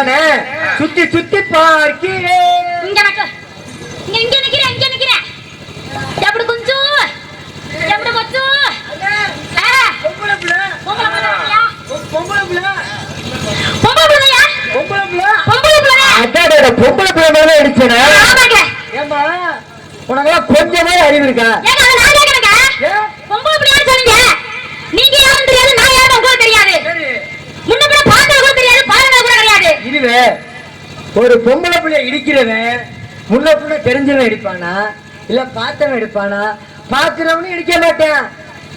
இல்லனே? சுத்தி சுத்தி பார்க்கிறேன் இங்க நக்கு இங்க. இங்க நிக்கிறேன் இங்க நிக்கிறேன் எப்படி குஞ்சு? எப்படி கொச்சு? பொம்பளை பிள்ளை. பொம்பளை பிள்ளையா பொம்பளை பிள்ளை. பொம்பளை பிள்ளையா பொம்பளை பிள்ளை. பொம்பளை பிள்ளை அடாடா பொம்பளை பிள்ளை மேல இடிச்சேனே ஆமாங்க. ஏமா உனக்கெல்லாம் கொஞ்சமே அறிவு இருக்கா ஏங்க அதை நான் கேட்கறேங்க ஏன்? பொம்பளை பிள்ளையான்னு சொன்னீங்க நீங்க யாரும் தெரியாது நான் யாரும் உங்களுக்கு தெரியாது சரி முன்ன பின்ன பார்த்தது கூட தெரியாது பாருங்க கூட கிடையாது இதுவே ஒரு பொம்பளை பிள்ளை இடிக்கிறவன் முன்ன பின்ன தெரிஞ்சவன் இடிப்பானா? இல்ல பார்த்தவன் இடிப்பானா? பாக்குறவனும் இடிக்க மாட்டான்.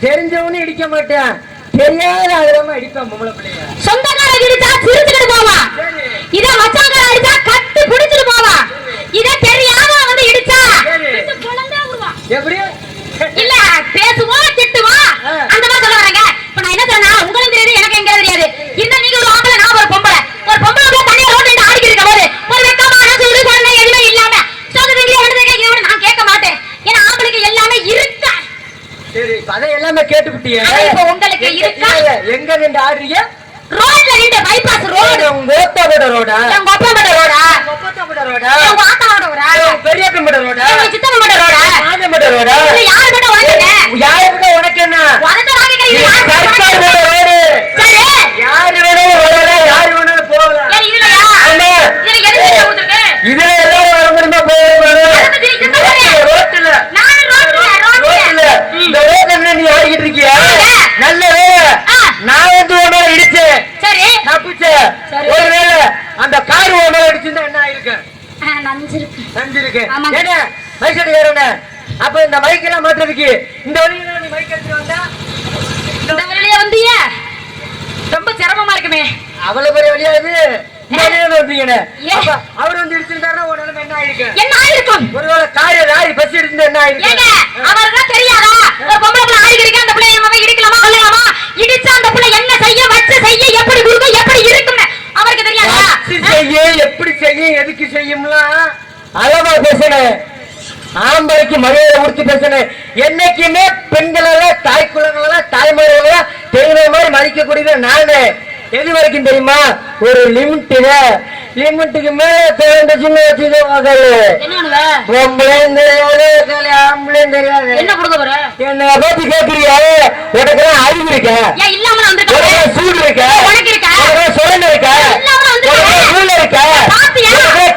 தெரிஞ்சவனும் இடிக்க மாட்டான். தெரியாத ஆளுமா இடிப்பான் பொம்பளை பிள்ளைய. சொந்தக்கார இடிச்சா சிரிச்சுக்கிட்டு போவான் சரி. இத மச்சாங்கார அடிச்சா கட்டி பிடிச்சிட்டு போவான் இத தெரியாம வந்து இடிச்சா எப்படி? இல்ல பேசுவோம் திட்டுவோம். அந்த மாதிரி சொல்ல வரேங்க இப்ப நான் என்ன சொல்றேன்னா உங்களுக்கு தெரியாது எனக்கு எங்க தெரியாது. இருந்தா நீங்க ஒரு ஆம்பளை நான் ஒரு பொம்பளை. ஒரு பொம்பளை ஒரு வெக்கமா அழைச்சு விடு சொன்ன எதுவுமே இல்லாம நான் கேட்க மாட்டேன் ஏன்னா ஆம்பளைக்கு எல்லாமே இருக்கா சரி அதை எல்லாமே ஆனா இப்ப உங்களுக்கு இருக்கா? எங்க நின்று ஆடுறீங்க? ரோட்ல நின்று பைபாஸ் ரோடு. உங்க ஓத்தாபட ரோடா? என் கொப்பம்பட ரோடா? உங்க ஒப்பத்தாபட ரோடா? உங்க ஆத்தாவோட ரோடா? உங்க பெரியப்பம்பட ரோடா? எங்க சித்தப்பட ரோடா? மாதம்பட ரோடா? யாரு கூட உனக்கு யாருக்கு உனக்கு என்ன? உனக்கு நான் இது இது யாரு சர்க்கார் உனக்கு? போட்ட ரோடு சரி யாரு வேணாலும் வரலாம் யாரு வேணாலும் போகலாம் சரி இதுலயா ஆமா. இதுல எதுக்கு கொடுத்துருக்கு இதுல எல்லாரும் வர முடியுமா போக அதை பத்தி நீ என்ன சொல்ற? ரோட்டுல நான் ரோட்ல ரோட்டுல ரோட்ல இந்த ரோட்ல என்ன நீ ஆடிக்கிட்டு இருக்கியா ஆமா. நல்ல வேலை ஆ. நான் வந்து உன் மேல இடிச்சேன் சரி தப்பிச்சேன் சரி. ஒருவேளை அந்த கார் உன் மேல இடிச்சிருந்தா என்ன ஆயிருக்கும் ஆ, நஞ்சிருக்கு நஞ்சிருக்கு ஆமாங்க. ஏன்னா ஏறன அப்ப இந்த மைக்கெல்லாம் மாட்டுறதுக்கு இந்த வழியில நீ மைக் எடுத்து வந்தா? இந்த வழியில வந்தீங்க? ரொம்ப சிரமமா இருக்குமே. அவ்வளவு பெரிய வழியா இது? அவர் வந்து உன் நிலைமை என்ன ஆயிருக்கு? என்ன ஆயிருக்கும்? ஒருவேளை கார் லாரி பஸ் என்ன ஆயிருக்கு? அவருக்கு தெரியாதா? ஒரு பொம்பளை பிள்ளை இருக்கு அந்த பிள்ளை நம்ம இடிக்கலாமா கொள்ளலாமா இடிச்சா அந்த பிள்ளை என்ன செய்ய வச்சு செய்ய எப்படி இருக்கும் எப்படி வச்சு செய்ய எப்படி செய்ய எதுக்கு செய்யும்லாம் அளவா பேசணும் ஆம்பளைக்கு மரியாதை கொடுத்து பேசணும் என்னைக்குமே பெண்களெல்லாம் தாய் குழந்தைகளெல்லாம் தாய்மார்களெல்லாம் தெரியுற மாதிரி மதிக்கக்கூடியது நானு. எது வரைக்கும் தெரியுமா? ஒரு லிமிட் லிமிட்டுக்கு மேல தெரிஞ்சுன்னு வச்சுக்கோங்க பொம்பளையும் தெரியாது ஆம்பளையும் தெரியாது. என்ன கொடுக்க போற? என்ன பத்தி கேக்குறியா? உனக்கு அறிவு இருக்க. சூடு இருக்க. உனக்கு இருக்கா? சுரண்டு இருக்க.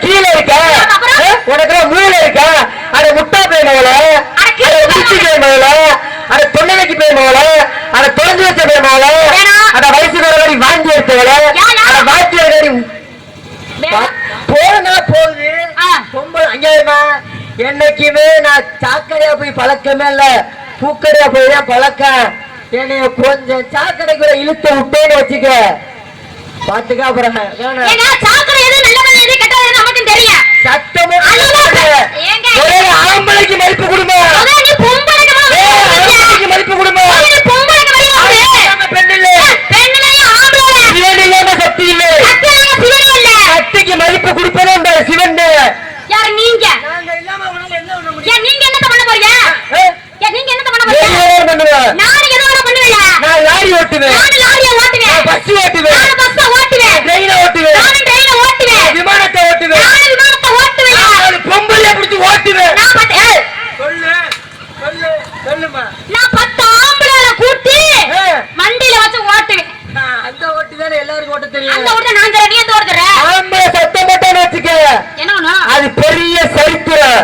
கீழே இருக்க? உனக்கு மூளை இருக்க. அட முட்டா போய் மகள. அட உச்சி போய் மகள. அட தொண்டனைக்கு போய் மகள. அட தொலைஞ்சு வச்ச போய் மகள. அட வயசு வேலை வாங்கி எடுத்தவள. அட வாத்தியாரி வேணாம். போனா போகுது. பொம்பளை அங்கேயுமா என்னைக்குமே நான் சாக்கடையா போய் பழக்கமே இல்ல. பூக்கடையா போய் தான் பழக்கம். என்னைய கொஞ்சம் சாக்கடைக்குள்ள இழுத்து விட்டேன்னு வச்சுக்க. பாத்துக்க அப்புறம். ஏங்க சாக்கடை எது நல்லது எது கெட்டது எது நமக்கு தெரியும் சத்தமே. ஏங்க? ஒரே ஆம்பளைக்கு மதிப்பு கொடுமா. அதான் நீ பொம்பளைக்கு? ஆம்பளைக்கு மதிப்பு பொம்பளைக்கு வந்திருக்கியா? ஆம்பளை பெண் இல்ல. ஆம்பளை சிவன் இல்லாம சக்தி இல்லை. சத்தியமாக சிவனும் இல்ல. சக்திக்கு மதிப்பு கொடுப்பதே இந்த சிவன் யார் நீங்க? நாங்க இல்லாம அவனால என்ன பண்ண போறீங்க? ஏன் நீங்க என்னத்த பண்ண போறீங்க? வேணா பண்ணுவேன். நான் லாரி ஓட்டுவேன். நானும் லாரியை ஓட்டுவேன். பஸ் ஓட்டுவேன். பஸ்ஸ ஓட்டுவேன் ட்ரெயினை ஓட்டுவேன். நானும் ட்ரெயினை ஓட்டுவேன். விமானத்தை ஓட்டுவேன். நானும் விமானத்தை ஓட்டுவேன். நான் பொம்பளைய பிடிச்சி ஓட்டுவேன். நான் பத்து சொல்லு சொல்லு சொல்லுமா நான் பத்து ஆம்பளைல கூட்டி. வண்டியில வச்சு ஓட்டுவேன். அந்த ஓட்டு தானே எல்லாருக்கும் ஓட்ட அந்த தெரியும் ஓட்டு நான் தரேன் நீ எந்த ஓட்டு தர? ஆம்பளை சத்தம் மட்டும் வச்சுக்க. என்ன அது பெரிய சரித்திரம்.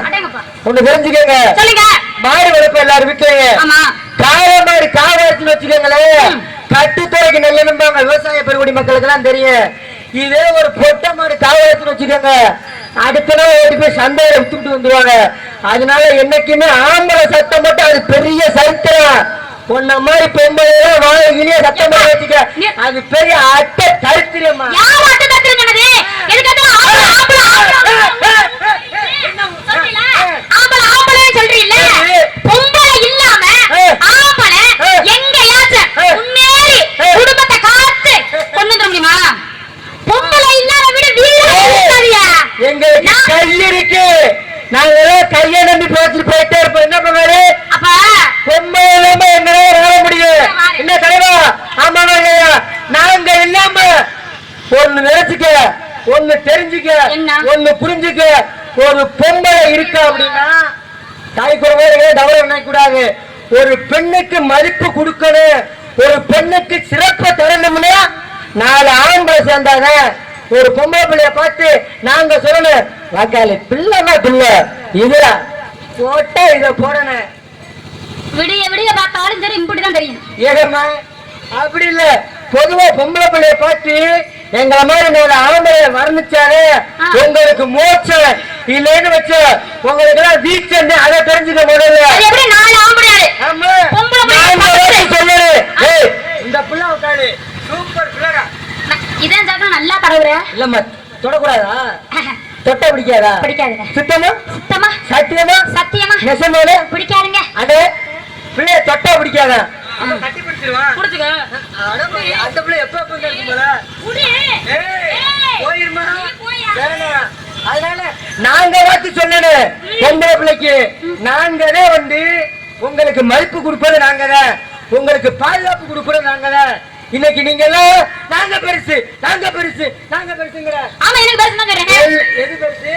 ஒண்ணு தெரிஞ்சுக்கங்க சொல்லுங்க. மாடு வளர்ப்பு எல்லாரும் வீட்டுலயே ஆமா. காளை மாடு காவலத்துன்னு வச்சுக்கோங்களேன். கட்டுத்துறைக்கு நல்ல நம்பாங்க விவசாய பெருங்குடி மக்களுக்கு எல்லாம் தெரியும் இதே ஒரு பொட்டை மாடு காவலத்துன்னு வச்சுக்கோங்க அடுத்த நாள் ஓடி போய் சந்தையில வித்துட்டு வந்துருவாங்க அதனால என்னைக்குமே ஆம்பளை சத்தம் மட்டும் அது பெரிய சரித்திரம் உன்ன மாதிரி பெண்கள் வாழையிலேயே சத்தம் போட்டு வச்சுக்க அது பெரிய அட்டை சரித்திரமா யார் ஆட்டு தத்துன்னு சொன்னது எதுக்கு ஆம்பளை ஆம்பளை ஆம்பளை சொல்றீல ஆம்பளை ஆம்பளை சொல்றீல்ல பொம்பளை இல்லாம ஆம்பளை எங்கயாச்சும் முன்னேறி குடும்பத்தை காத்து கொண்டு வந்துட முடியுமா பொம்பளை இல்லாத வீடு வீடு இருக்காதியா எங்களுக்கு கை இருக்கு. நாங்க கையை நம்பி பேசிட்டு போயிட்டே இருப்போம். என்ன பண்ணாரு அப்ப? பொம்மை இல்லாம எங்களால வாழ முடியும் என்ன தலைவா? ஆமாவா இல்லையா நாங்க இல்லாம ஒண்ணு நினைச்சுக்க ஒண்ணு தெரிஞ்சுக்க? ஒண்ணு புரிஞ்சுக்க ஒரு பொம்பளை இருக்கா அப்படின்னா தாய் குறவே தவறு நினைக்க கூடாது. ஒரு பெண்ணுக்கு மதிப்பு கொடுக்கணும். ஒரு பெண்ணுக்கு சிறப்பு தரணும்னா நாலு ஆம்பளை சேர்ந்தாங்க ஒரு பொம்பளை பிள்ளைய பார்த்து நாங்க சொல்லணும். வாக்காளி பிள்ளைனா பிள்ளை. இதுடா போட்டா இதை போடணும். விடிய விடிய பார்த்தாலும் சரி இப்படிதான் தெரியும். ஏகம்மா அப்படி இல்ல. பொதுவா பொம்பளை பிள்ளைய பார்த்து எங்களை மாதிரி நாலு ஆம்பளைய வர்ணிச்சாலே ஆ. உங்களுக்கு மோச்சம் இல்லைன்னு வச்ச உங்களுக்கு எல்லாம் வீச்சன்னு அதை தெரிஞ்சுக்க முதல்ல. சொல்லு. இந்த பிள்ளை உட்காரு. சூப்பர் பிள்ளைடா. இதான் சாப்பிட நல்லா தடவுற இல்லம்மா தொடக்கூடாதா? தொட்ட பிடிக்காதா? பிடிக்காதுங்க. சுத்தமா? சுத்தமா. சத்தியமா? சத்தியமா. நெசமாலே? பிடிக்காதுங்க. அடே பிள்ளைய தொட்டா பிடிக்காதா? கட்டி பிடிச்சிருவான் புடிச்சுக்க அந்த பிள்ளை எப்ப எப்ப இருக்கும் போல போயிருமா? அதனால நாங்க பார்த்து சொன்னேன்னு பொம்பளை பிள்ளைக்கு? நாங்களே வந்து உங்களுக்கு மதிப்பு கொடுப்பது நாங்க தான் உங்களுக்கு பாதுகாப்பு கொடுப்பது நாங்க தான் இன்னைக்கு நீங்க எல்லாம் நாங்க பெருசு நாங்க பெருசு நாங்க பெருசுங்கிற ஆமா எனக்கு தான் கேட்டேன் எது- பெருசு?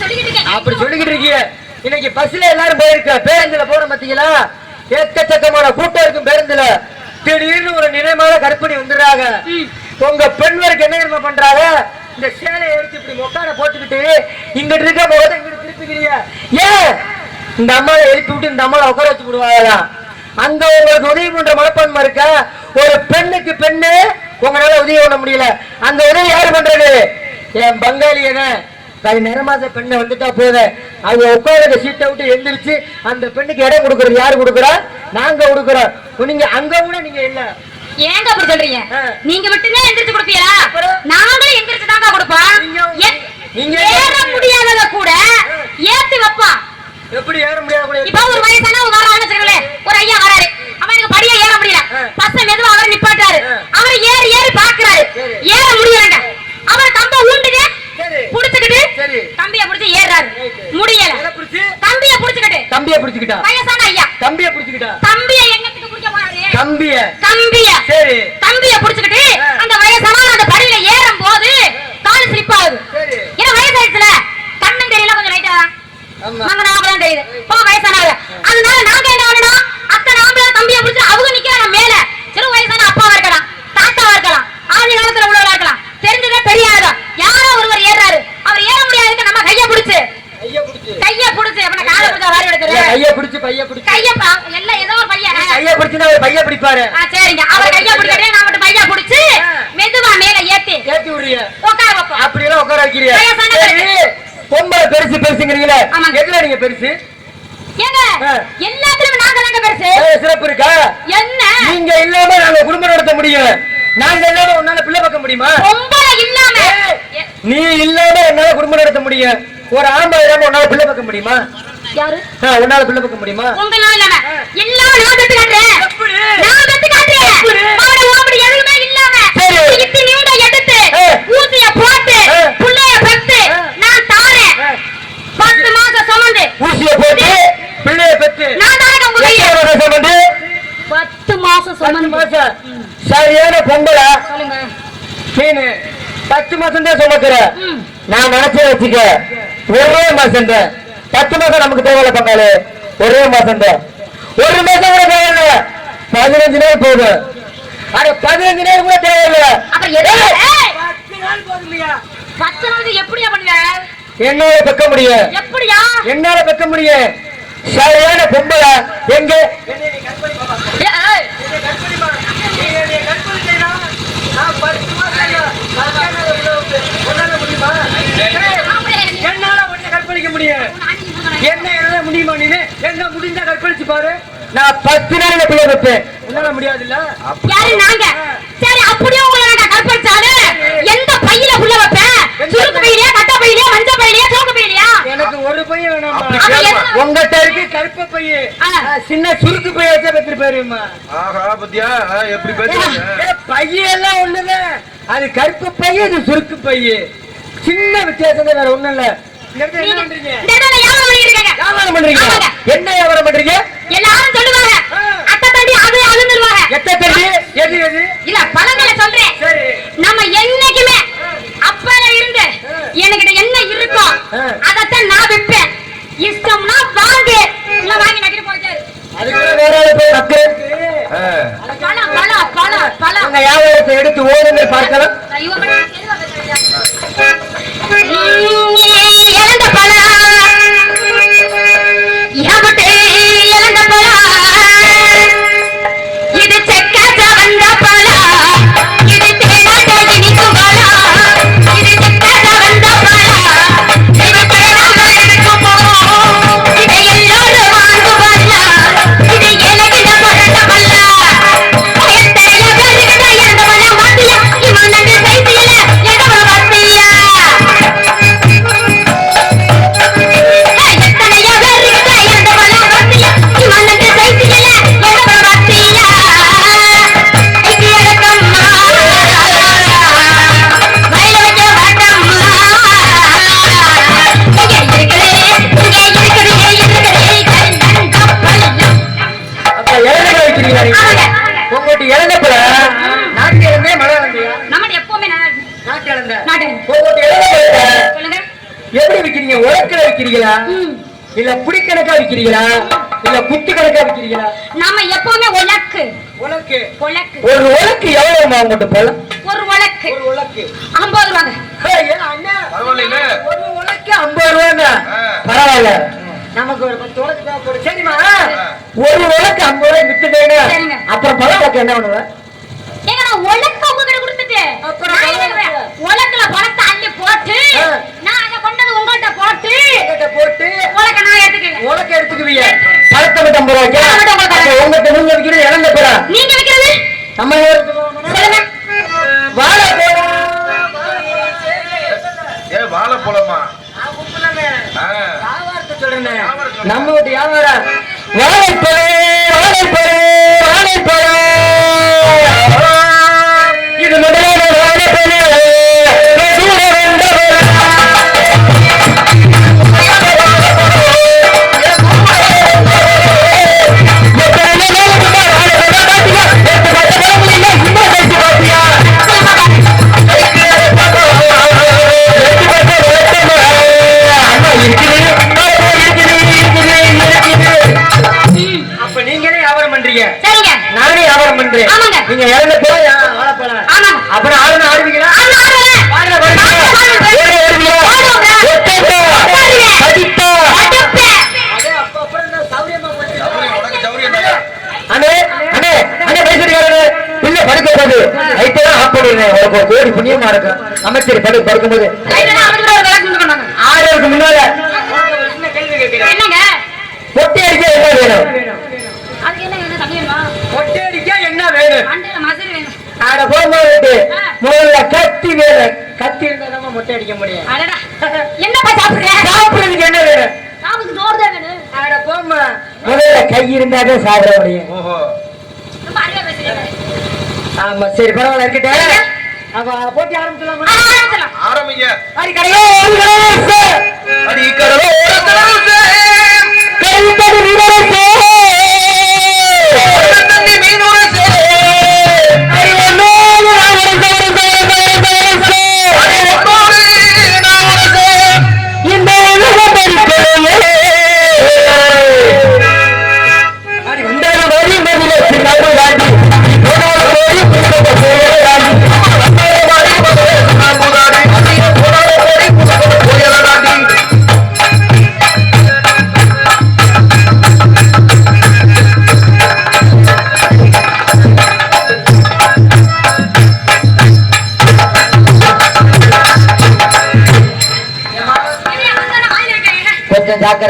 சொல்லிக்கிட்டு இருக்கேன். அப்படி சொல்லிக்கிட்டு இருக்கீங்க. இன்னைக்கு பஸ்ல எல்லாரும் போயிருக்க. பேருந்துல போற பாத்தீங்களா? எக்கச்சக்கமான கூட்டம் இருக்கும் பேருந்துல. திடீர்னு ஒரு நினைமான கற்பனை வந்துடுறாங்க. உங்க பெண்வருக்கு என்ன தெரியுமா பண்றாங்க? இந்த சேலையை எடுத்து இப்படி மொக்கான போட்டுக்கிட்டு இங்கிட்டு இருக்க போது இங்கிட்டு திருப்பிக்கிறீங்க. ஏன்? இந்த அம்மாவை எழுப்பி விட்டு இந்த அம்மாவை உட்கார வச்சு விடுவாங்களாம் அங்க உங்களுக்கு உதவி பண்ற மனப்பான்மை இருக்கா ஒரு பெண்ணுக்கு பெண்ணு உங்களால உதவி பண்ண முடியல. அந்த உதவி யாரு பண்றது? என் பங்காளி அது நிறமாத பெண்ணை வந்துட்டா போதும். அவங்க உட்கார சீட்டை விட்டு எந்திரிச்சு அந்த பெண்ணுக்கு இடம் கொடுக்கறது யாரு கொடுக்குறா? நாங்க கொடுக்குறோம். நீங்க அங்க கூட நீங்க இல்ல. ஏங்க அப்படி சொல்றீங்க. நீங்க மட்டும்தான் எந்திரிச்சு கொடுப்பீங்களா? நாங்களும் எந்திரிச்சு தாங்க கொடுப்போம். நீங்க- ஏ- நீங்க ஏற முடியாதத கூட ஏத்தி வைப்பான் எப்படி ஏற முடியாது இப்ப ஒரு வயசான ஒரு வரான்னு வச்சுக்கோங்களேன். ஒரு ஐயா வராரு. அவன் எனக்கு படியா ஏற முடியல. பஸ்ஸ மெதுவா அவரை நிப்பாட்டாரு. அவர் ஏறி ஏறி பாக்குறாரு. ஏற முடியலங்க. அவர் கம்ப ஊண்டுது சரி. புடிச்சுக்கிட்டு சரி. கம்பிய புடிச்சு ஏறாரு. முடியல. கம்பிய புடிச்சுக்கிட்டு. தம்பிய பிடிச்சுக்கிட்டா? வயசான ஐயா. தம்பிய பிடிச்சுக்கிட்டா? கம்பிய எங்கத்துக்கு பிடிக்க போறாரு? கம்பிய கம்பிய சரி. கம்பிய புடிச்சுக்கிட்டு. அந்த வயசான அந்த படியில ஏறும் போது கால் ஸ்லிப் ஆகுது. சரி. ஏன்னா வயசாயிடுச்சுல? கண்ணும் தெரியல கொஞ்சம் லைட்டா தெரியுது. போ வயசானவங்க அதனால என்ன பண்ணணும் அத்தனை ஆம்பளை தம்பியை பிடிச்சி அவங்க நிக்கிறாங்க மேல. சிறு வயசான அப்பாவா இருக்கலாம் தாத்தாவா இருக்கலாம் ஆதி காலத்துல உள்ளவளா இருக்கலாம். தெரிஞ்சதே தெரியாதோ யாரோ ஒருவர் ஏறாரு அவர் ஏற முடியாதுக்கு நம்ம கைய பிடிச்சு. கைய பிடிச்சு. அப்ப காலை பிடிச்சா வாரி இல்ல, எடுக்கிறது கைய பிடிச்சு பைய பிடிச்சு. கைய பா- எல்லாம் ஏதோ ஒரு பையன். கைய பிடிச்சுன்னா அவர் பைய பிடிப்பாரு ஆ, சரிங்க அவர் கைய பிடிச்சிட்டு நான் மட்டும் பையா பிடிச்சு ஆ. மெதுவா மேல ஏத்தி ஏத்தி விடுறீங்க உட்கார வைப்போம் அப்படி எல்லாம் உட்கார வைக்கிறீங்க வயசான சரி பொம்பளை பெருசு பெருசுங்கிறீங்களே. எதுல நீங்க பெருசு. எல்லாத்துலயும் நாங்க தாங்க பெருசு. ஏ, சிறப்பு இருக்கா? என்ன? நீங்க இல்லாம நாங்க குடும்பம் நடத்த முடியும் நாங்க இல்லாம உன்னால பிள்ளை பார்க்க முடியுமா? இல்லாம. நீ இல்லாம என்னால குடும்பம் நடத்த முடியும் ஒரு ஆம்பளை இல்லாம உன்னால பிள்ளை பார்க்க முடியுமா? யாரு? உன்னால பிள்ளை பார்க்க முடியுமா? உங்களால இல்லாம? நான் பெத்து காட்டுறேன் எப்படி? அவட ஓம்படி எதுவுமே இல்லாம சரி. இத்தி நியூட எடுத்து ஆ. ஊசிய போட்டு ஆ. புள்ளைய பெத்து ஆ. நான் தாரேன் ஆ. பத்து மாசம் சுமந்து ஊசிய போட்டு பிள்ளைய பெத்து நான் தானே உங்க கையை எத்தனை மாசம் வந்து பத்து மாசம் பத்து மாசம் சரியான பொம்பளை சொல்லுங்க மீன் நான் நினைச்சேன் வச்சுக்க ஒரே மாசம் பத்து மாசம் நமக்கு தேவையில்ல பங்காளி. ஒரே மாசம் ஒரு மாசம் கூட தேவையில்ல. பதினஞ்சு நாள் போதும். அட பதினஞ்சு நாள் கூட தேவையில்ல. என்னால பெக்க முடியும். எப்படியா? என்னால பெக்க முடியும். சரியான பொம்பளை. எங்க? ஏய், நான் சொல்றேன். என்ன என்னால முடியுமா நீ என்ன முடிஞ்சா கற்பழிச்சு பாரு. நான் பத்து நாள்ல பிள்ளை வைப்பேன் உன்னால முடியாது இல்ல யாரு நாங்க? சரி அப்படியே உங்களை நான் கற்பழிச்சாலு எந்த பையில உள்ள வைப்பேன்? சுருக்கு பையிலையா கட்ட பையிலையா மஞ்ச பையிலையா சோக்கு பையிலையா? எனக்கு ஒரு பையன் வேணாமா என்ன? உங்ககிட்ட இருக்கு. கருப்பு. ஆ, சின்ன சுருக்கு பைய வச்சா பெற்று போயிருமா ஆஹா பத்தியா? எப்படி பேசுறீங்க பையன் எல்லாம் ஒண்ணுதான் அது கருப்பு பையன் இது சுருக்கு பையன். சின்ன வித்தியாசம் வேற ஒண்ணும் இல்ல என்ன வியாபாரம் பண்றீங்க? எல்லாரும் சொல்லுவாங்க. அத்தை தண்டி அது அதுன்னுவாங்க எத்த தண்ணி எது எது? இல்ல பழங்களை சொல்றேன். சரி. நம்ம என்னைக்குமே அப்பல இருந்து என்கிட்ட என்ன இருக்கோ. அதத்தான் நான் விற்பேன். இஷ்டம்னா வாங்கு. இல்ல வாங்கி நக்கிட்டு போயிட்டாரு அதுக்கு வேற போய் பழம் பழம் உங்க வியாபாரத்தை எடுத்து ஓடுங்கள் பார்க்கலாம். உங்ககிட்ட இளநீர் நாட்டு இழந்தே மழை இழந்தையா நம்மகிட்ட எப்பவுமே. நாட்டு. சொல்லுங்க. எப்படி விக்கிறீங்க? உலக்கில விக்கிறீங்களா? ம். இல்ல புடி கணக்கா விக்கிறீங்களா? இல்ல குத்து கணக்கா விக்கிறீங்களா? நம்ம எப்பவுமே உலக்கு. உலக்கு. உலக்கு. ஒரு உலக்கு எவ்வளவுமா உங்ககிட்ட போல ஒரு உலக்கு. ஒரு உலக்கு. ஐம்பது ரூபாங்க. ஏய், அண்ணா? பரவாயில்லைல ஒரு உலக்கு ஐம்பது ரூபாங்க. பரவாயில்ல. நமக்கு ஒரு பத்து உலக்கு தான் போடு. சரிம்மா? ஒரு உலக்கு ஐம்பது ரூபாய் வித்துட்டேன்னு சரிங்க. அப்புறம் பல உலக்கு என்ன பண்ணுவேன் உலக்க கொடுத்துட்டு. நான் என்ன பண்ணுவேன்? உலக்குல பணத்தை அள்ளி போட்டு. நான் அதை கொண்டது உங்கள்கிட்ட போட்டு போட்டு. உலக்க நான் உலக்கு எடுத்துக்குவீங்க. பழத்தை ஐம்பது ரூபாய்க்கு பழத்தை ரூபாய்க்கு. உங்ககிட்ட நீங்க விற்கிற இழந்த போல நீங்க விக்கிறது? நம்ம வாழை போலாம் ஏ வாழை போலமா ஆ. நம்மளுடைய வியாபாரம் வேலை வாழைப்பழ ஆமாங்க. நீங்க இறந்த போய். அப்புறம் ஆளுநர் ஆடுவீங்களா? ஆமா, ஆடுவேன். பாருங்க, பாருங்க. ஆடுவேன். ஏறு, ஏறுவீங்களா? ஆடுவேங்க. ஒட்டப்பா. ஆடுவேன். சதிப்பா. அடுப்பேன். சௌரியம், உனக்கு சௌரியம் தானே? அண்ணே, அண்ணே, அண்ணே, பேசுறீங்களே. பிள்ளை படுக்க போகுது. லைட்டை தான் ஆஃப் பண்ணிடுறேன். உனக்கு ஒரு கோடி புண்ணியமா இருக்கும். அமைச்சர் படு படுக்கும்போது லைட்டா தான் அவனுக்கு ஒரு விளக்கு கொண்டு வந்தாங்க. ஆறுக்கு முன்னால என்னங்க பொட்டி அடிக்க என்ன வேணும் அதுக்கு என்ன வேணும் தண்ணி வேணுமா பொட்டி அடிக்க என்ன வேணும் மண்டையில மசுறு வேணும் ஆட போகும்போது ஆ. முதல்ல கத்தி வேணும் கத்தி இருந்தா தான் மொட்டை அடிக்க முடியும் அடடா என்னப்பா சாப்பிடுற சாப்பிடுறதுக்கு என்ன வேணும் சாப்பிட்டு சோறு தான் வேணும் ஆட போம்மா முதல்ல கை இருந்தாதான் சாப்பிட முடியும். ஆமா சரி பரவாயில்ல இருக்கட்டும். அப்ப போட்டி ஆரம்பிச்சலாமா. ஆரம்பிங்க. அடி அடி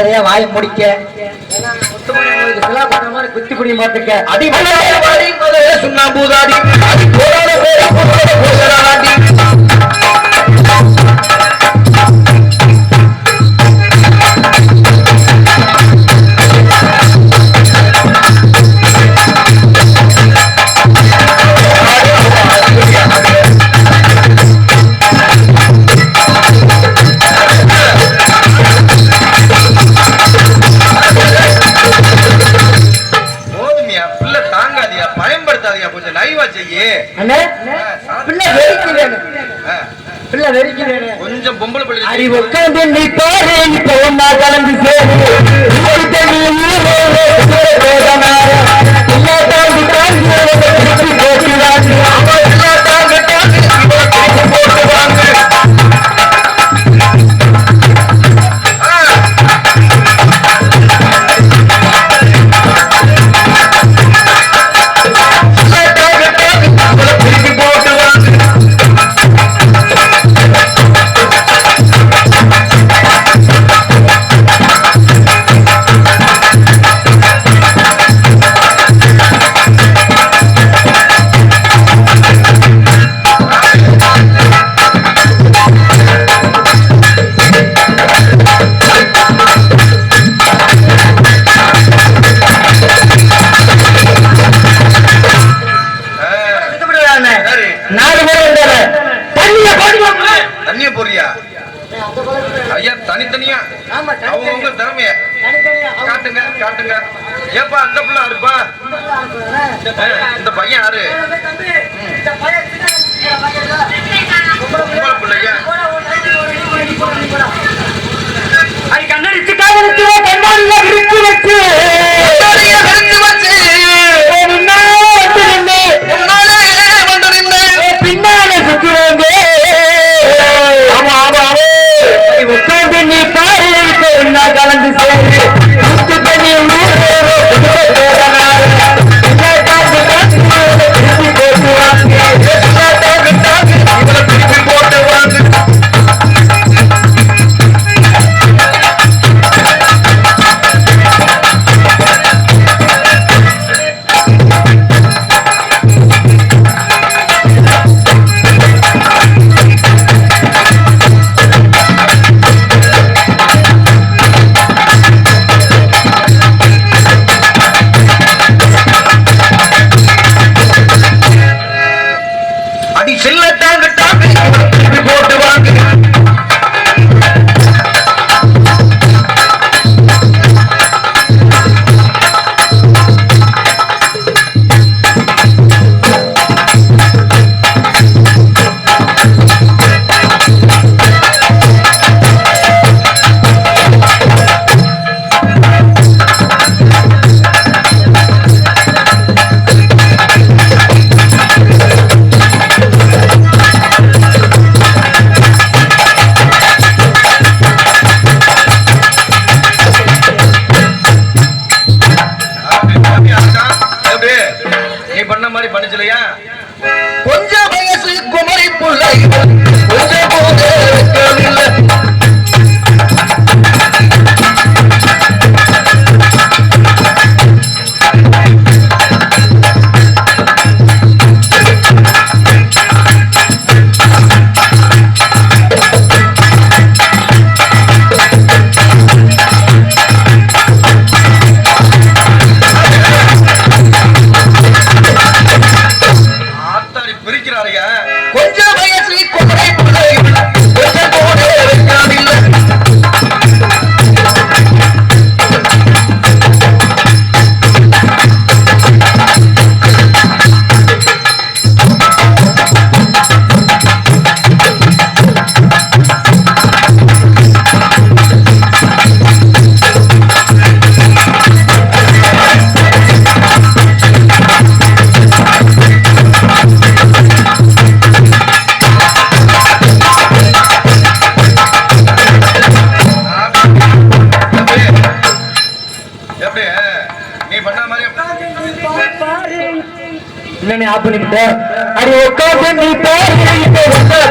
கொஞ்சம் வாய முடிக்க ஏன்னா, மாதிரி குத்தி குடி மாத்துக்க அடி மகளே, போனாரு போடி,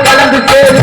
கலந்து சேரு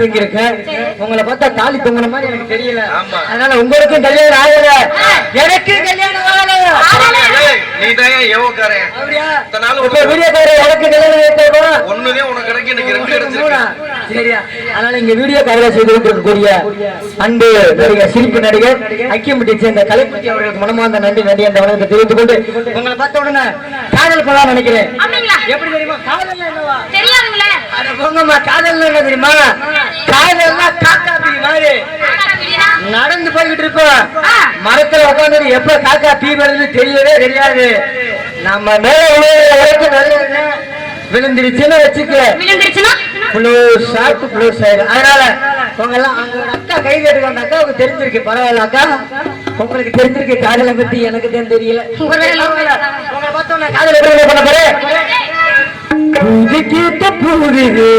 தொங்கிருக்கு உங்களை பார்த்தா தாலி தொங்கின மாதிரி எனக்கு தெரியல. ஆமா. அதனால உங்களுக்கும் கல்யாணம் ஆகல. எனக்கு கல்யாணம் ஆகல. நீ தான் எனக்கு கல்யாணம் உனக்கு ரெண்டு? கிடைச்சிருக்கு. சரியா. அதனால இங்க வீடியோ கவலை செய்து கொண்டிருக்கக்கூடிய அன்பு நடிகர் சிரிப்பு நடிகர் ஐக்கியம்பட்டி சேர்ந்த கலைப்பட்டி அவர்களுக்கு மனமார்ந்த நன்றி நன்றி அந்த வணக்கத்தை தெரிவித்துக் கொண்டு உங்களை பார்த்த உடனே காதல் படம் நினைக்கிறேன். அப்படிங்களா? எப்படி தெரியுமா? காதல் என்னவா? தெரியாதுங்களே. அட போங்கம்மா காதல் என்ன தெரியுமா? காதல்னா காக்கா பீ மாதிரி. நடந்து போய்கிட்டு இருப்போம் மரத்துல உட்காந்து எப்ப காக்கா பீ வருது தெரியவே தெரியாது. நம்ம மேல விழுந்துருச்சுன்னு வச்சுக்க க்ளோஸ் ஷார்ட் க்ளோஸ் ஆயிடும் அதனால உங்க எல்லாம் அக்கா கை கேட்டு அந்த அக்காவுக்கு தெரிஞ்சிருக்கு. பரவாயில்ல அக்கா. உங்களுக்கு தெரிஞ்சிருக்கு. காதலை பத்தி எனக்கு தான் தெரியல. உங்களை பார்த்தோன்னா காதல் எப்படி பண்ண போறேன்? பூஜைக்கேத்த பூரிது